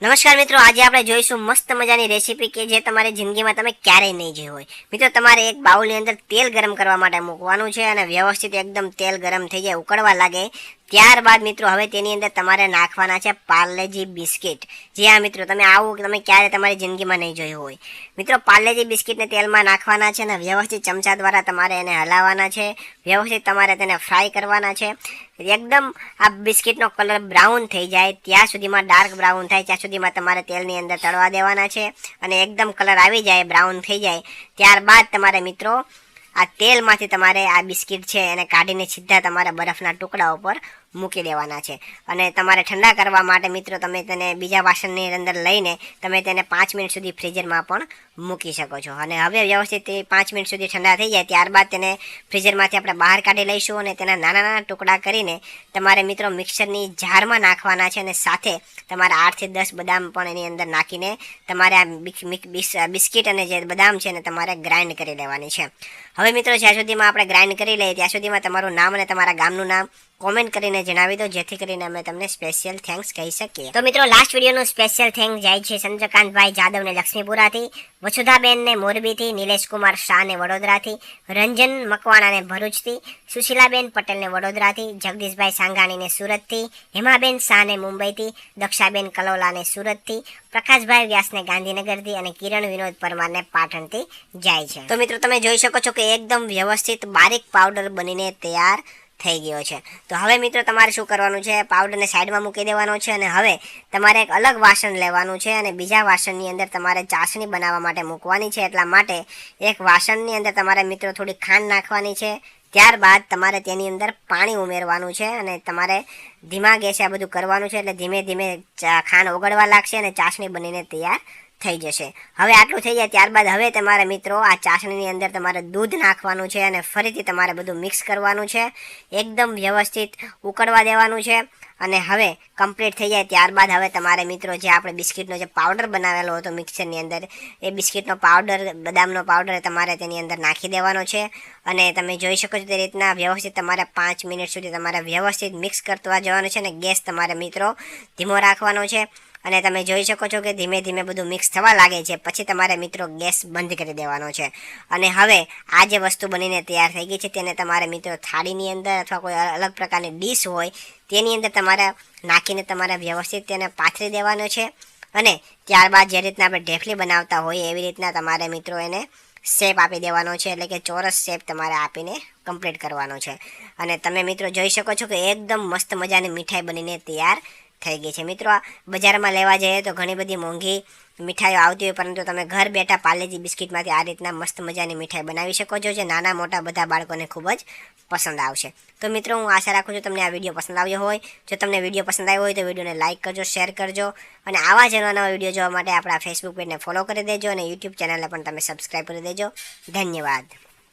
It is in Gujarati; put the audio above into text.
નમસ્કાર મિત્રો, આજે આપણે જોઈશું મસ્ત મજાની રેસીપી કે જે તમારી જિંદગીમાં તમે ક્યારેય નહીં જોઈ હોય. મિત્રો, તમારે એક બાઉલની અંદર તેલ ગરમ કરવા માટે મૂકવાનું છે અને વ્યવસ્થિત એકદમ તેલ ગરમ થઈ જાય, ઉકળવા લાગે ત્યારબાદ મિત્રો, હવે તેની અંદર તમારે નાખવાના છે પાર્લેજી બિસ્કિટ. જી હા મિત્રો, તમે આવું તમે ક્યારે તમારી જિંદગીમાં નહીં જોયું હોય. મિત્રો, પાર્લેજી બિસ્કિટને તેલમાં નાખવાના છે અને વ્યવસ્થિત ચમચા દ્વારા તમારે એને હલાવવાના છે. વ્યવસ્થિત તમારે તેને ફ્રાય કરવાના છે. એકદમ આ બિસ્કિટનો કલર બ્રાઉન થઈ જાય. ત્યાં સુધીમાં ડાર્ક બ્રાઉન થાય, ત્યાં સુધીમાં તમારે તેલની અંદર તળવા દેવાના છે. અને એકદમ કલર આવી જાય, બ્રાઉન થઈ જાય. ત્યારબાદ તમારે મિત્રો આ તેલમાંથી તમારે આ બિસ્કિટ છે એને કાઢીને સીધા તમારા બરફના ટુકડા ઉપર મૂકી દેવાના છે. અને તમારે ઠંડા કરવા માટે મિત્રો તમે તેને બીજા વાસણની અંદર લઈને તમે તેને પાંચ મિનિટ સુધી ફ્રીઝરમાં પણ મૂકી શકો છો. અને હવે વ્યવસ્થિત પાંચ મિનિટ સુધી ઠંડા થઈ જાય ત્યારબાદ તેને ફ્રીઝરમાંથી આપણે બહાર કાઢી લઈશું અને તેના નાના નાના ટુકડા કરીને તમારે મિત્રો મિક્સરની જારમાં નાખવાના છે અને સાથે તમારે આઠથી દસ બદામ પણ એની અંદર નાખીને તમારે આ બિસ્કિટ અને જે બદામ છે એને તમારે ગ્રાઇન્ડ કરી લેવાની છે. હવે મિત્રો જ્યાં સુધીમાં આપણે ગ્રાઇન્ડ કરી લઈએ ત્યાં સુધીમાં તમારું નામ અને તમારા ગામનું નામ કોમેન્ટ કરીને જણાવી દો, જેથી કરીને અમે તમને સ્પેશિયલ થેન્ક્સ કહી શકીએ. તો મિત્રો લાસ્ટ વિડીયોનું સ્પેશિયલ થેન્ક્સ જાય છે ચંદ્રકાંતભાઈ જાદવને લક્ષ્મીપુરાથી, વસુધાબેનને મોરબીથી નિલેશ કુમાર શાહ ને વડોદરાથી, રંજન મકવાણાને ભરૂચથી, સુશીલાબેન પટેલને વડોદરાથી, જગદીશભાઈ સાંઘાણીને સુરતથી, હેમાબેન શાહ ને મુંબઈથી, દક્ષાબેન કલોલાને સુરતથી, પ્રકાશભાઈ વ્યાસને ગાંધીનગરથી અને કિરણ વિનોદ પરમારને પાટણથી જાય છે. તો મિત્રો, તમે જોઈ શકો છો કે એકદમ વ્યવસ્થિત બારીક પાવડર બનીને તૈયાર થઈ ગયો છે. તો હવે મિત્રો તમારે શું કરવાનું છે? પાવડરને સાઈડમાં મૂકી દેવાનો છે અને હવે તમારે એક અલગ વાસણ લેવાનું છે અને બીજા વાસણની અંદર તમારે ચાસણી બનાવવા માટે મૂકવાની છે. એટલા માટે એક વાસણની અંદર તમારે મિત્રો થોડી ખાંડ નાખવાની છે. ત્યારબાદ તમારે તેની અંદર પાણી ઉમેરવાનું છે અને તમારે ધીમા ગેસે આ બધું કરવાનું છે. એટલે ધીમે ધીમે ખાંડ ઓગળવા લાગશે અને ચાસણી બનીને તૈયાર થઈ જશે. હવે આટલું થઈ જાય ત્યારબાદ હવે તમારે મિત્રો આ ચાસણીની અંદર તમારે દૂધ નાખવાનું છે અને ફરીથી તમારે બધું મિક્સ કરવાનું છે. એકદમ વ્યવસ્થિત ઉકળવા દેવાનું છે અને હવે કમ્પ્લીટ થઈ જાય ત્યારબાદ હવે તમારે મિત્રો જે આપણે બિસ્કિટનો જે પાવડર બનાવેલો હતો મિક્સરની અંદર, એ બિસ્કિટનો પાવડર બદામનો પાવડર તમારે તેની અંદર નાખી દેવાનો છે. અને તમે જોઈ શકો છો તે રીતના વ્યવસ્થિત તમારે પાંચ મિનિટ સુધી તમારે વ્યવસ્થિત મિક્સ કરતા જવાનું છે અને ગેસ તમારે મિત્રો ધીમો રાખવાનો છે. અને તમે જોઈ શકો છો કે ધીમે ધીમે બધું મિક્સ થવા લાગે છે. પછી તમારે મિત્રો ગેસ બંધ કરી દેવાનો છે. અને હવે આ જે વસ્તુ બનીને તૈયાર થઈ ગઈ છે તેને તમારે મિત્રો થાળીની અંદર અથવા કોઈ અલગ પ્રકારની ડીશ હોય તેની અંદર તમારે નાખીને તમારે વ્યવસ્થિત તેને પાથરી દેવાનો છે. અને ત્યારબાદ જે રીતના આપણે ઢેફલી બનાવતા હોઈએ એવી રીતના તમારે મિત્રો એને શેપ આપી દેવાનો છે. એટલે કે ચોરસ શેપ તમારે આપીને કમ્પ્લીટ કરવાનો છે. અને તમે મિત્રો જોઈ શકો છો કે એકદમ મસ્ત મજાની મીઠાઈ બનીને તૈયાર થઈ ગઈ છે. મિત્રો બજારમાં લેવા જઈએ તો ઘણી બધી મોંઘી મીઠાઈઓ આવતી હોય, પરંતુ તમે ઘર બેઠા પાર્લેજી બિસ્કિટમાંથી આ રીતના મસ્ત મજાની મીઠાઈ બનાવી શકો છો, જે નાના મોટા બધા બાળકોને ખૂબ જ પસંદ આવશે. તો મિત્રો, હું આશા રાખું છું તમને આ વીડિયો પસંદ આવ્યો હોય. જો તમને વીડિયો પસંદ આવ્યો હોય તો વિડીયોને લાઇક કરજો, શેર કરજો, અને આવા જ નવા નવા વીડિયો જોવા માટે આપણા ફેસબુક પેજને ફોલો કરી દેજો અને યુટ્યુબ ચેનલને પણ તમે સબસ્ક્રાઈબ કરી દેજો. ધન્યવાદ.